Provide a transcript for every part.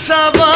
sabah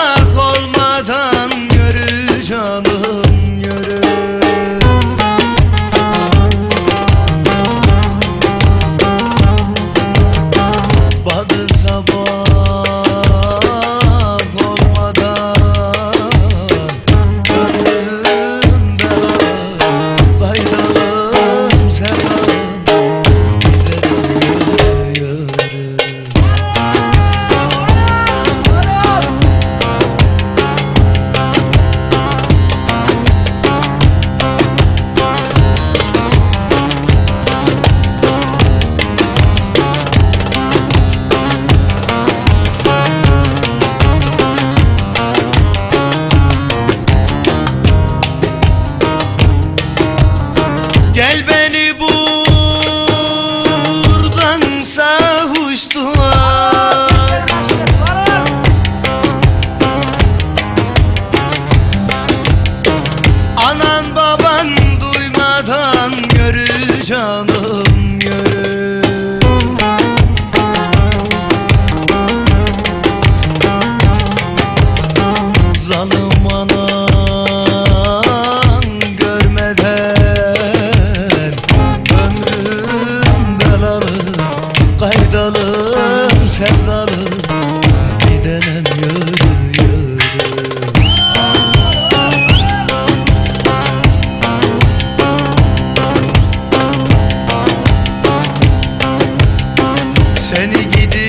Seni gidi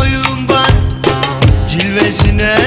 oyun baz Cilvesine